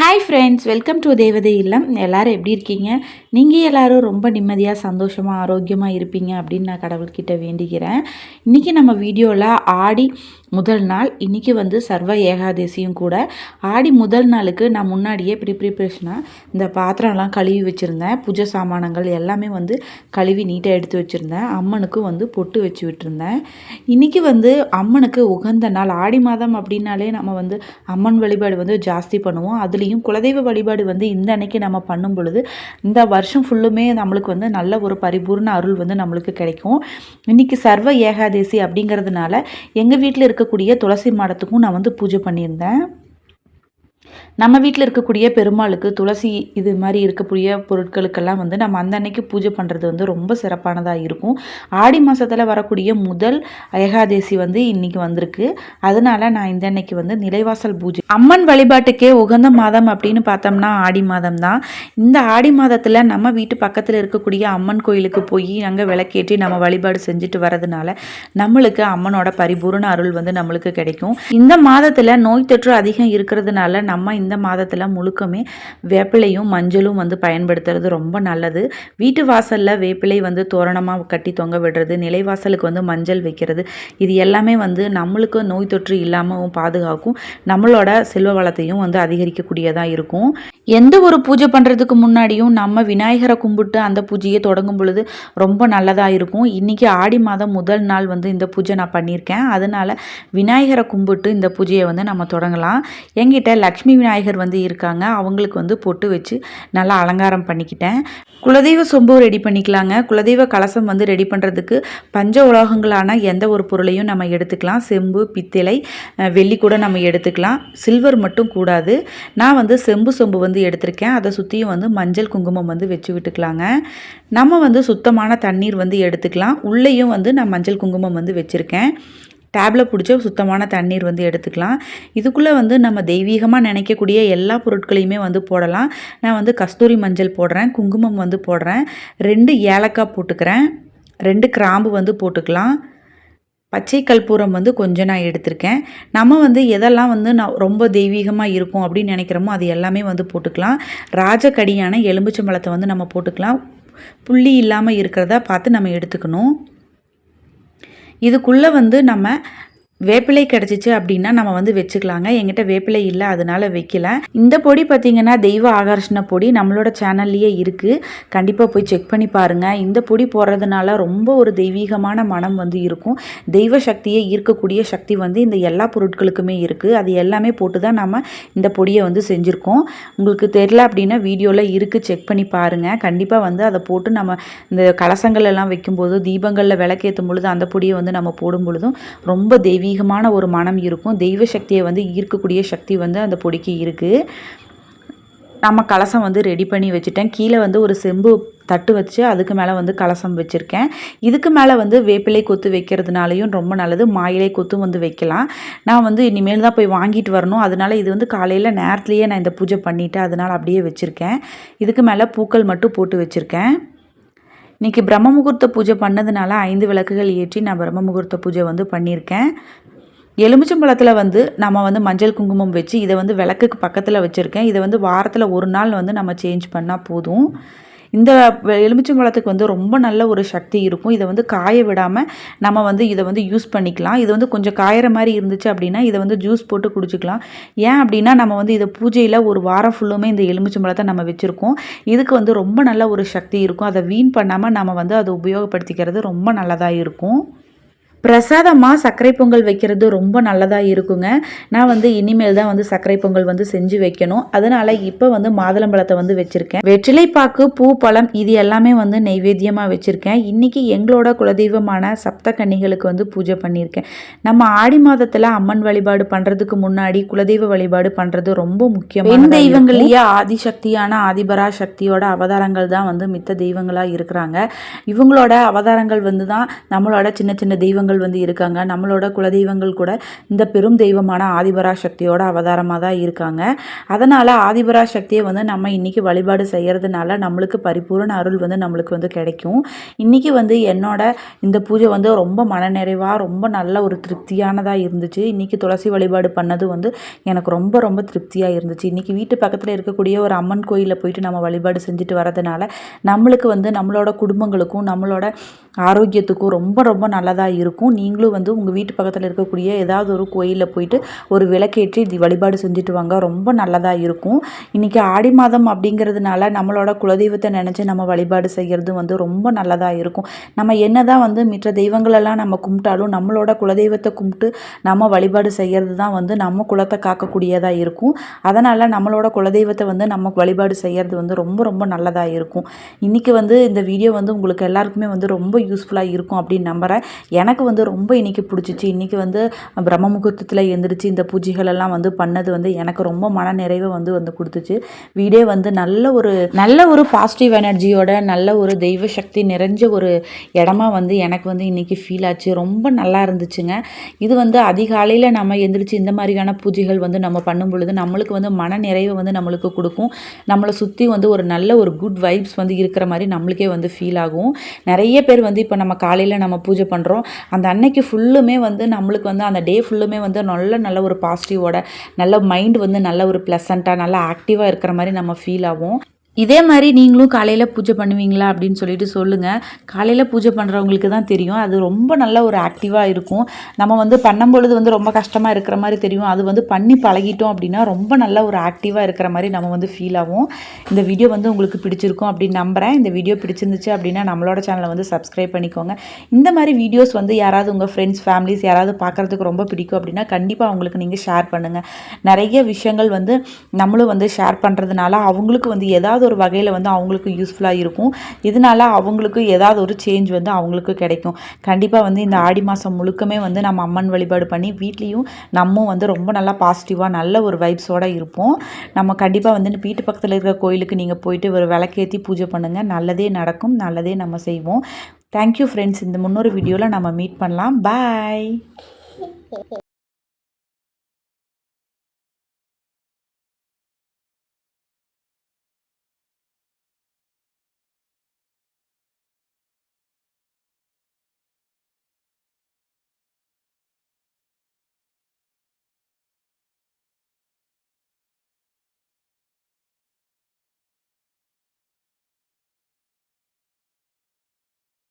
Hi friends welcome to தேவதை இல்லம். எல்லோரும் எப்படி இருக்கீங்க? நீங்கள் எல்லாரும் ரொம்ப நிம்மதியாக சந்தோஷமாக ஆரோக்கியமாக இருப்பீங்க அப்படின்னு நான் கடவுள்கிட்ட வேண்டிக்கிறேன் இன்றைக்கி நம்ம வீடியோவில் ஆடி முதல் நாள் இன்றைக்கி வந்து சர்வ ஏகாதசியும் கூட. ஆடி முதல் நாளுக்கு நான் முன்னாடியே ப்ரி ப்ரிப்ரேஷனாக இந்த பாத்திரம்லாம் கழுவி வச்சுருந்தேன். பூஜை சாமானங்கள் எல்லாமே வந்து கழுவி நீட்டாக எடுத்து வச்சுருந்தேன். அம்மனுக்கு வந்து பொட்டு வச்சு விட்டுருந்தேன். இன்றைக்கி வந்து அம்மனுக்கு உகந்த நாள். ஆடி மாதம் அப்படின்னாலே நம்ம வந்து அம்மன் வழிபாடு வந்து ஜாஸ்தி பண்ணுவோம். அதுலேயும் குலதெய்வ வழிபாடு வந்து இந்த அன்னைக்கு நம்ம பண்ணும் பொழுது இந்த வருஷம் ஃபுல்லுமே நம்மளுக்கு வந்து நல்ல ஒரு பரிபூர்ண அருள் வந்து நம்மளுக்கு கிடைக்கும். இன்றைக்கி சர்வ ஏகாதசி அப்படிங்கிறதுனால எங்கள் வீட்டில் இருக்க இருக்கக்கூடிய துளசி மாடத்துக்கும் நான் வந்து பூஜை பண்ணியிருந்தேன். நம்ம வீட்டில் இருக்கக்கூடிய பெருமாளுக்கு துளசி இது மாதிரி இருக்கக்கூடிய பொருட்களுக்கெல்லாம் வந்து நம்ம அந்த அன்னைக்கு பூஜை பண்ணுறது வந்து ரொம்ப சிறப்பானதாக இருக்கும். ஆடி மாதத்தில் வரக்கூடிய முதல் ஏகாதசி வந்து இன்னைக்கு வந்திருக்கு. அதனால நான் இந்த அன்னைக்கு வந்து நிலைவாசல் பூஜை. அம்மன் வழிபாட்டுக்கே உகந்த மாதம் அப்படின்னு பார்த்தோம்னா ஆடி மாதம் தான் இந்த ஆடி மாதத்தில் நம்ம வீட்டு பக்கத்தில் இருக்கக்கூடிய அம்மன் கோயிலுக்கு போய் அங்கே விளக்கேற்றி நம்ம வழிபாடு செஞ்சுட்டு வரதுனால நம்மளுக்கு அம்மனோட பரிபூர்ண அருள் வந்து நம்மளுக்கு கிடைக்கும். இந்த மாதத்தில் நோய் தொற்று அதிகம் இருக்கிறதுனால நம்ம இந்த மாதத்தில் முழுக்கமே வேப்பிலையும் மஞ்சளும் வந்து பயன்படுத்துறது ரொம்ப நல்லது. வீட்டு வாசலில் வேப்பிலை வந்து தோரணமாக கட்டி தொங்க விடுறது நிலைவாசலுக்கு வந்து மஞ்சள் வைக்கிறது இது எல்லாமே வந்து நம்மளுக்கு நோய் தொற்று இல்லாமல் பாதுகாக்கும். நம்மளோட செல்வ வளத்தையும் வந்து அதிகரிக்கக்கூடியதாக இருக்கும். எந்த ஒரு பூஜை பண்ணுறதுக்கு முன்னாடியும் நம்ம விநாயகரை கும்பிட்டு அந்த பூஜையை தொடங்கும் பொழுது ரொம்ப நல்லதாக இருக்கும். இன்றைக்கி ஆடி மாதம் முதல் நாள் வந்து இந்த பூஜை நான் பண்ணியிருக்கேன். அதனால் விநாயகரை கும்பிட்டு இந்த பூஜையை வந்து நம்ம தொடங்கலாம். என்கிட்ட லக்ஷ்மி விநாயகர் வந்து இருக்காங்க. அவங்களுக்கு வந்து பொட்டு வச்சு நல்லா அலங்காரம் பண்ணிக்கிட்டேன். குலதெய்வ சொம்பு ரெடி பண்ணிக்கலாங்க. குலதெய்வ கலசம் வந்து ரெடி பண்ணுறதுக்கு பஞ்ச உலோகங்களான எந்த ஒரு பொருளையும் நம்ம எடுத்துக்கலாம். செம்பு பித்தளை வெள்ளி கூட நம்ம எடுத்துக்கலாம். சில்வர் மட்டும் கூடாது. நான் வந்து செம்பு சொம்பு வந்து எடுத்திருக்கேன். அதை சுற்றியும் வந்து மஞ்சள் குங்குமம் வந்து வச்சு விட்டுக்கலாங்க. நம்ம வந்து சுத்தமான தண்ணீர் வந்து எடுத்துக்கலாம். உள்ளேயும் வந்து நான் மஞ்சள் குங்குமம் வந்து வச்சுருக்கேன். டேப்பில் பிடிச்ச சுத்தமான தண்ணீர் வந்து எடுத்துக்கலாம். இதுக்குள்ளே வந்து நம்ம தெய்வீகமாக நினைக்கக்கூடிய எல்லா பொருட்களையுமே வந்து போடலாம். நான் வந்து கஸ்தூரி மஞ்சள் போடுறேன் குங்குமம் வந்து போடுறேன் ரெண்டு ஏலக்காய் போட்டுக்கிறேன் ரெண்டு கிராம்பு வந்து போட்டுக்கலாம். பச்சை கற்பூரம் வந்து கொஞ்சம் நான் எடுத்திருக்கேன். நம்ம வந்து எதெல்லாம் வந்து நான் ரொம்ப தெய்வீகமாக இருக்கும் அப்படின்னு நினைக்கிறோமோ அது எல்லாமே வந்து போட்டுக்கலாம். ராஜக்கடியான எலும்புச்சம்பழத்தை வந்து நம்ம போட்டுக்கலாம். புள்ளி இல்லாமல் இருக்கிறத பார்த்து நம்ம எடுத்துக்கணும். இதுக்குள்ளே வந்து நம்ம வேப்பிலை கிடச்சிச்சு அப்படின்னா நம்ம வந்து வச்சுக்கலாங்க. எங்கிட்ட வேப்பிலை இல்லை அதனால வைக்கல. இந்த பொடி பார்த்திங்கன்னா தெய்வ ஆகர்ஷண பொடி நம்மளோட சேனல்லையே இருக்குது கண்டிப்பாக போய் செக் பண்ணி பாருங்கள் இந்த பொடி போடுறதுனால ரொம்ப ஒரு தெய்வீகமான மனம் வந்து இருக்கும். தெய்வ சக்தியை ஈர்க்கக்கூடிய சக்தி வந்து இந்த எல்லா பொருட்களுக்குமே இருக்குது அது எல்லாமே போட்டு தான் நம்ம இந்த பொடியை வந்து செஞ்சுருக்கோம். உங்களுக்கு தெரில அப்படின்னா வீடியோவில் இருக்குது செக் பண்ணி பாருங்கள் கண்டிப்பாக வந்து அதை போட்டு நம்ம இந்த கலசங்கள் எல்லாம் வைக்கும்போது தீபங்களில் விளக்கேற்றும் பொழுது அந்த பொடியை வந்து நம்ம போடும் பொழுதும் ரொம்ப தெய்வீகமான ஒரு மனம் இருக்கும். தெய்வ சக்தியை வந்து ஈர்க்கக்கூடிய சக்தி வந்து அந்த பொடிக்கு இருக்குது நம்ம கலசம் வந்து ரெடி பண்ணி வச்சுட்டேன். கீழே வந்து ஒரு செம்பு தட்டு வச்சு அதுக்கு மேலே வந்து கலசம் வச்சுருக்கேன். இதுக்கு மேலே வந்து வேப்பிலை கொத்து வைக்கிறதுனாலையும் ரொம்ப நல்லது. மாயிலை கொத்தும் வந்து வைக்கலாம். நான் வந்து இனிமேல் தான் போய் வாங்கிட்டு வரணும். அதனால இது வந்து காலையில் நேரத்துலேயே நான் இந்த பூஜை பண்ணிவிட்டு அதனால் அப்படியே வச்சுருக்கேன். இதுக்கு மேலே பூக்கள் மட்டும் போட்டு வச்சுருக்கேன். இன்றைக்கி பிரம்ம முகூர்த்த பூஜை பண்ணதுனால ஐந்து விளக்குகள் ஏற்றி நான் பிரம்ம முகூர்த்த பூஜை வந்து பண்ணியிருக்கேன். எலுமிச்சம்பழத்தில் வந்து நம்ம வந்து மஞ்சள் குங்குமம் வச்சு இதை வந்து விளக்குக்கு பக்கத்தில் வச்சுருக்கேன். இதை வந்து வாரத்தில் ஒரு நாள் வந்து நம்ம சேஞ்ச் பண்ணால் போதும். இந்த வெ- எலுமிச்சம்பழத்துக்கு வந்து ரொம்ப நல்ல ஒரு சக்தி இருக்கும். இதை வந்து காய விடாமல் நம்ம வந்து இதை வந்து யூஸ் பண்ணிக்கலாம். இது வந்து கொஞ்சம் காயிற மாதிரி இருந்துச்சு அப்படின்னா இதை வந்து ஜூஸ் போட்டு குடிச்சிக்கலாம். ஏன் அப்படின்னா நம்ம வந்து இதை பூஜையில் ஒரு வாரம் ஃபுல்லுமே இந்த எலுமிச்சம்பழத்தை நம்ம வச்சுருக்கோம். இதுக்கு வந்து ரொம்ப நல்ல ஒரு சக்தி இருக்கும். அதை வீண் பண்ணாமல் நம்ம வந்து அதை உபயோகப்படுத்திக்கிறது ரொம்ப நல்லதாக இருக்கும். பிரசாதமாக சர்க்கரை பொங்கல் வைக்கிறது ரொம்ப நல்லதாக இருக்குங்க. நான் வந்து இனிமேல் தான் வந்து சர்க்கரை பொங்கல் வந்து செஞ்சு வைக்கணும். அதனால் இப்போ வந்து மாதுளம்பழத்தை வந்து வச்சுருக்கேன். வெற்றிலைப்பாக்கு பூ பழம் இது எல்லாமே வந்து நெய்வேத்தியமாக வச்சுருக்கேன். இன்றைக்கி எங்களோட குலதெய்வமான சப்த கன்னிகளுக்கு வந்து பூஜை பண்ணியிருக்கேன். நம்ம ஆடி மாதத்தில் அம்மன் வழிபாடு பண்ணுறதுக்கு முன்னாடி குலதெய்வ வழிபாடு பண்ணுறது ரொம்ப முக்கியம் பெண் தெய்வங்களையே ஆதிசக்தியான ஆதிபரா சக்தியோட அவதாரங்கள் தான் வந்து மித்த தெய்வங்களாக இருக்கிறாங்க. இவங்களோட அவதாரங்கள் வந்து தான் நம்மளோட சின்ன சின்ன தெய்வங்கள் தெய்வங்கள் வந்து இருக்காங்க. நம்மளோட குலதெய்வங்கள் கூட இந்த பெரும் தெய்வமான ஆதிபரா சக்தியோட அவதாரமாக தான் இருக்காங்க. அதனால் ஆதிபரா சக்தியை வந்து நம்ம இன்றைக்கி வழிபாடு செய்கிறதுனால நம்மளுக்கு பரிபூரண அருள் வந்து நம்மளுக்கு வந்து கிடைக்கும். இன்றைக்கி வந்து என்னோட இந்த பூஜை வந்து ரொம்ப மனநிறைவாக ரொம்ப நல்ல ஒரு திருப்தியானதாக இருந்துச்சு. இன்றைக்கி துளசி வழிபாடு பண்ணது வந்து எனக்கு ரொம்ப ரொம்ப திருப்தியாக இருந்துச்சு. இன்றைக்கி வீட்டு பக்கத்தில் இருக்கக்கூடிய ஒரு அம்மன் கோயிலில் போயிட்டு நம்ம வழிபாடு செஞ்சுட்டு வரதுனால நம்மளுக்கு வந்து நம்மளோட குடும்பங்களுக்கும் நம்மளோட ஆரோக்கியத்துக்கும் ரொம்ப ரொம்ப நல்லதாக இருக்கும். நீங்களும் வந்து உங்கள் வீட்டு பக்கத்தில் இருக்கக்கூடிய ஏதாவது ஒரு கோயிலில் போயிட்டு ஒரு விளக்கேற்றி வழிபாடு செஞ்சுட்டு வாங்க. ரொம்ப நல்லதாக இருக்கும். இன்றைக்கி ஆடி மாதம் அப்படிங்கிறதுனால நம்மளோட குலதெய்வத்தை நினச்சி நம்ம வழிபாடு செய்கிறது வந்து ரொம்ப நல்லதாக இருக்கும். நம்ம என்ன தான் வந்து மற்ற தெய்வங்களெல்லாம் நம்ம கும்பிட்டாலும் நம்மளோட குலதெய்வத்தை கும்பிட்டு நம்ம வழிபாடு செய்கிறது தான் வந்து நம்ம குலத்தை காக்கக்கூடியதாக இருக்கும். அதனால் நம்மளோட குலதெய்வத்தை வந்து நம்ம வழிபாடு செய்கிறது வந்து ரொம்ப ரொம்ப நல்லதாக இருக்கும். இன்றைக்கி வந்து இந்த வீடியோ வந்து உங்களுக்கு எல்லாருக்குமே வந்து ரொம்ப யூஸ்ஃபுல்லாக இருக்கும் அப்படின்னு நம்புகிறேன் எனக்கு வந்து ரொம்ப இன்றைக்கி பிடிச்சிச்சு. இன்றைக்கி வந்து பிரம்ம முகூர்த்தத்தில் எழுந்திரிச்சு இந்த பூஜைகள் எல்லாம் வந்து பண்ணது வந்து எனக்கு ரொம்ப மன நிறைவை வந்து வந்து கொடுத்துச்சு. வீடே வந்து நல்ல ஒரு நல்ல ஒரு பாசிட்டிவ் எனர்ஜியோட நல்ல ஒரு தெய்வ சக்தி நிறைஞ்ச ஒரு இடமா வந்து எனக்கு வந்து இன்றைக்கி ஃபீல் ஆச்சு. ரொம்ப நல்லா இருந்துச்சுங்க. இது வந்து அதிகாலையில் நம்ம எந்திரிச்சு இந்த மாதிரியான பூஜைகள் வந்து நம்ம பண்ணும் பொழுது நம்மளுக்கு வந்து மன நிறைவை வந்து நம்மளுக்கு கொடுக்கும். நம்மளை சுற்றி வந்து ஒரு நல்ல ஒரு குட் வைப்ஸ் வந்து இருக்கிற மாதிரி நம்மளுக்கே வந்து ஃபீல் ஆகும். நிறைய பேர் வந்து இப்போ நம்ம காலையில் நம்ம பூஜை பண்ணுறோம் அந்த அன்னைக்கு ஃபுல்லுமே வந்து நம்மளுக்கு வந்து அந்த டே ஃபுல்லுமே வந்து நல்ல நல்ல ஒரு பாசிட்டிவோட நல்ல மைண்ட் வந்து நல்ல ஒரு ப்ளசண்ட்டாக நல்லா ஆக்டிவாக இருக்கிற மாதிரி நம்ம ஃபீல் ஆகும். இதே மாதிரி நீங்களும் காலையில் பூஜை பண்ணுவீங்களா அப்படின்னு சொல்லிட்டு சொல்லுங்கள் காலையில் பூஜை பண்ணுறவங்களுக்கு தான் தெரியும். அது ரொம்ப நல்ல ஒரு ஆக்டிவாக இருக்கும். நம்ம வந்து பண்ணும்பொழுது வந்து ரொம்ப கஷ்டமாக இருக்கிற மாதிரி தெரியும். அது வந்து பண்ணி பழகிட்டோம் அப்படின்னா ரொம்ப நல்ல ஒரு ஆக்டிவாக இருக்கிற மாதிரி நம்ம வந்து ஃபீல் ஆகும். இந்த வீடியோ வந்து உங்களுக்கு பிடிச்சிருக்கும் அப்படின்னு நம்புகிறேன் இந்த வீடியோ பிடிச்சிருந்துச்சு அப்படின்னா நம்மளோட சேனலை வந்து சப்ஸ்கிரைப் பண்ணிக்கோங்க. இந்த மாதிரி வீடியோஸ் வந்து யாராவது உங்கள் ஃப்ரெண்ட்ஸ் ஃபேமிலிஸ் யாராவது பார்க்குறதுக்கு ரொம்ப பிடிக்கும் அப்படின்னா கண்டிப்பாக அவங்களுக்கு நீங்கள் ஷேர் பண்ணுங்கள் நிறைய விஷயங்கள் வந்து நம்மளும் வந்து ஷேர் பண்ணுறதுனால அவங்களுக்கு வந்து ஏதாவது ஒரு வகையில் வந்து அவங்களுக்கு யூஸ்ஃபுல்லாக இருக்கும். இதனால அவங்களுக்கு ஏதாவது ஒரு சேஞ்ச் வந்து அவங்களுக்கு கிடைக்கும். கண்டிப்பாக வந்து இந்த ஆடி மாதம் முழுக்கமே வந்து நம்ம அம்மன் வழிபாடு பண்ணி வீட்லேயும் நம்ம வந்து ரொம்ப நல்லா பாசிட்டிவாக நல்ல ஒரு வைப்ஸோடு இருப்போம். நம்ம கண்டிப்பாக வந்து வீட்டு பக்கத்தில் இருக்கிற கோயிலுக்கு நீங்கள் போயிட்டு ஒரு விளக்கேற்றி பூஜை பண்ணுங்கள் நல்லதே நடக்கும் நல்லதே நம்ம செய்வோம். தேங்க்யூ ஃப்ரெண்ட்ஸ் இந்த முன்னொரு வீடியோவில் நம்ம மீட் பண்ணலாம். பாய்